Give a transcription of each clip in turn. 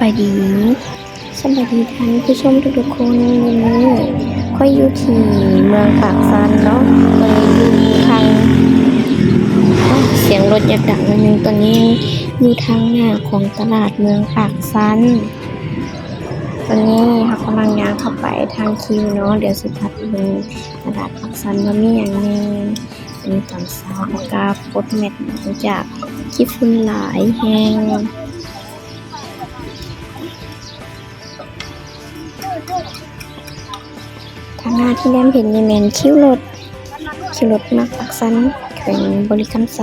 บายดีสบายดีท่านผู้ชมทุกๆคนวันนี้ค่อยอยู่ที่เมืองปากซันเนาะตอนนี้อยู่ทางเสียงรถอยากดังนิดนึงตอนนี้อยู่ทางหน้าของตลาดเมืองปากซันตอนนี้เรากำลังย่างเข้าไปทางคิวเนาะเดี๋ยวสุดท้ายเป็นตลาดปากซันว่ามีอย่างแน่อันนี้ตอนเช้าวก็ปลดแมทหลังจากขี้ฝุ่นหลายแห้ง ทางหน้าที่แนมเห็นนี่แมนคิ้วรถคิ้วรถมักปักสันแขวงบริกรรมไซ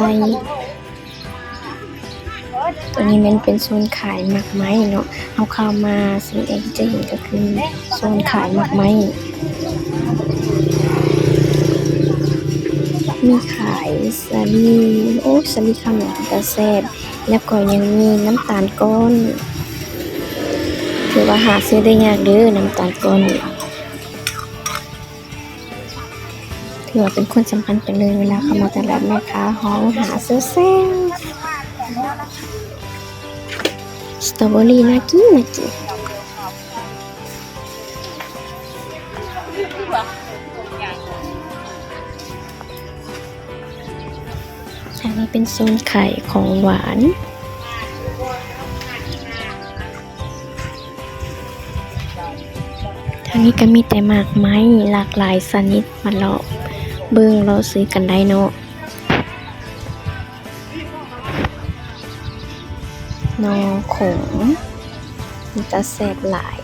ตัวนี้แมันเป็นโซนขายหมักไม้เนาะเอาเข้ามาสิ่งแรกที่จะเห็นก็คือโซนขายหมักไม้มีขายสาลีโอ้สาลีข้าวเหนียวตาแซ่บแล้วก็ยังมีน้ำตาลก้อน ถือว่าหาซื้อได้ยากเด้อน้ำตาลก้อนนี่ ถือว่าเป็นคนสำคัญไปเลยเวลาเข้ามาตลาดแม่ค้าห้องหาเสื้อแซ่สตรอเบอรี่น่ากินน่ากินอันนี้เป็นโซนไข่ของหวานทางนี้ก็มีแต่หมากไม้หลากหลายชนิดมาเลาะ เบิ่งเราซื้อกันได้เนาะนอขงมีตาแสบหลาย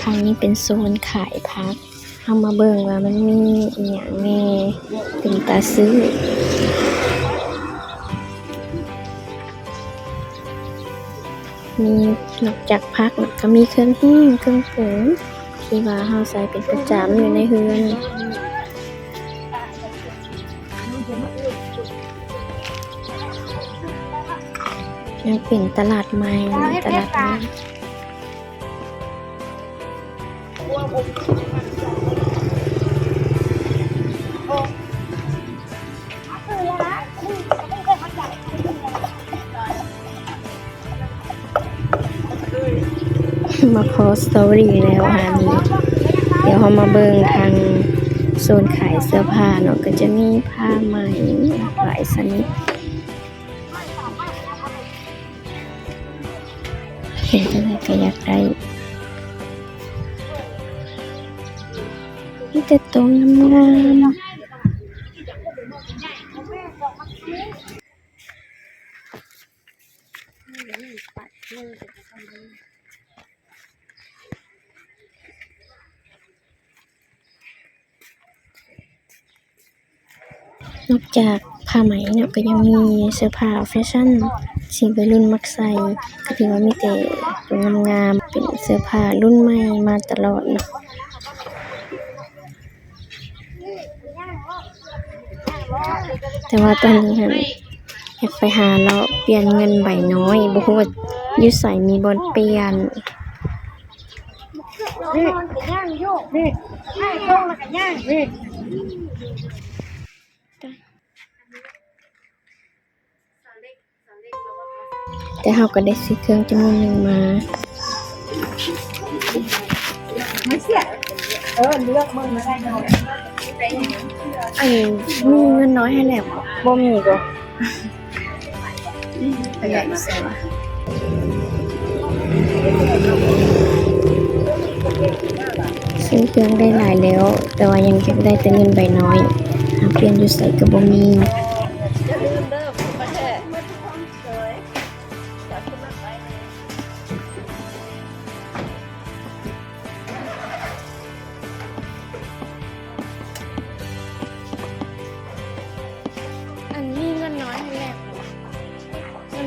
ทางนี้เป็นโซนขายพักเอามาเบิ่งว่ามันมีอย่างแน่เป็นตาซื้อ มีนอกจากพักก็มีเครื่องแห้งเครื่องปรุง ที่ว่าเฮาใส่เป็นประจำอยู่ในเฮือนยังเป็นตลาดใหม่ตลาดใหม่ มาโพสตอรี่แล้วฮานี้เดี๋ยวเรามาเบิ่งทางโซนขายเสื้อผ้าเนาะก็จะมีผ้าไหมหลายชนิดเห็นอะไรก็อยากได้มีแต่ตัวงามๆ นอกจากผ้าไหมเนาะก็ยังมีเสื้อผ้าแฟชั่นที่วัยรุ่นมักใส่ก็ถือว่ามีแต่ตัวงามๆเป็นเสื้อผ้ารุ่นใหม่มาตลอดเนาะแต่ว่าตอนนี้หันอยากไปหาเราะเปลี่ยนเงินใบน้อยบ่ฮู้ว่าอยู่ไสมีบอนเปลี่ยนนี่ย่างโยกนี่ให้โยกแล้วก็ย่างนี่ แต่เฮาก็ได้ซื้อเครื่องจำนวนหนึงมาไม่เสียเออเลือกมึงมาได้หน่อยอันมีเงินน้อยให้แล้วบ่มีบ่ไปใหญ่ใส่ว่าซื้อเครื่องได้หลายแล้ว แต่ว่ายังเก็บได้แต่เงินใบน้อย หาเปลี่ยนอยู่ใส่ก็บ่มี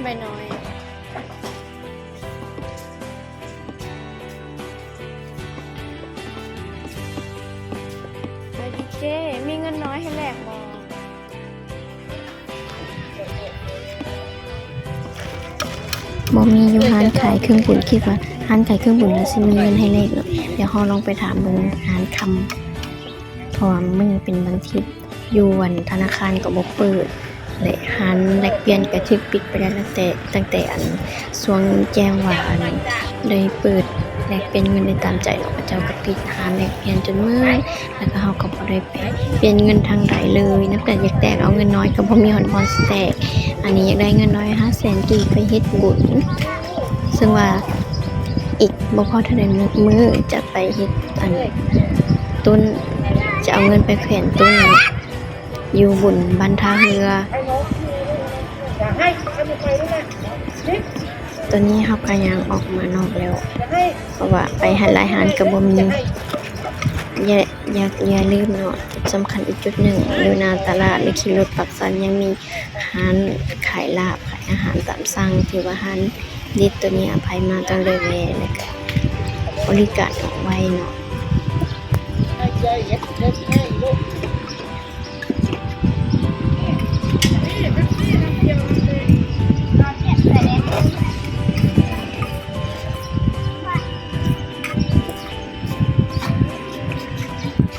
เงินใบน้อย ไปดีเจ มีเงินน้อยให้แหลกบอบ่มีอยู่ร้านขายเครื่องบุญคิดว่าร้านขายเครื่องบุญแล้วสิมีเงินให้แลกเนาะเดี๋ยวเราลองไปถามเบิ่งร้านคำเพราะว่ามันเป็นบางทีอยู่วันธนาคารก็บ่เปิด และหันแลกเปลี่ยนก็ถูกปิดไปแล้วตั้งแต่ตั้งแต่อันช่วงแจ้งว่าอันได้เปิดแลกเปลี่ยนเงินได้ตามใจเนาะเจ้าก็ปิดหาแลกเปลี่ยนจนเมื่อยแล้วก็เฮาก็บ่ได้ไปเปลี่ยนเงินทางใดเลยนับแต่อยากแตกเอาเงินน้อยก็บ่มีหอนบอลสิแตก อันนี้อยากได้เงินน้อย500,000กีบไปเฮ็ดบุญซึ่งว่าอีกบ่พอเท่าใดมื้อจะไปเฮ็ดอันต้นจะเอาเงินไปแขวนต้น อยู่บุญบ้านทาเรือตัวยนะนิดตอนนี้เฮาก็ยังออกมานอกแล้ว เพราะว่าไปหันลายหานก็บ่มี อย่าอย่าอย่าลืมเนาะจุดสำคัญอีกจุดหนึ่งอยู่หนาตลาดหรือขี่รถปักสันยังมีร้านขายลาบขายอาหารตามสั่งที่ว่าร้านด็ดตัวนี้อภัยมาต้องเลยแวะแล้วก็บริการเอาไว้เนาะ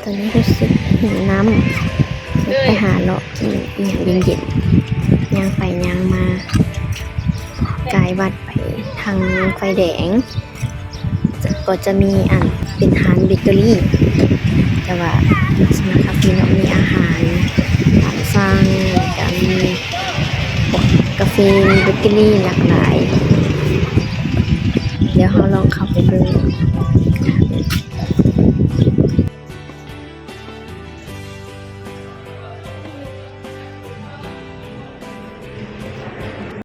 อนนี้รู้สึกหิวน้ำไปหาเลาะกินอย่างเย็นๆย่างไปย่างมากายวัดไปทางไฟแดง ก็จะมีอันเป็นฮานเบเกอรี่ แต่ว่าสำหรับคาเฟ่เนาะมีอาหารตามสั่งแล้วก็มีพวกกาแฟเบเกอรี่หลากหลาย เดี๋ยวเราลอง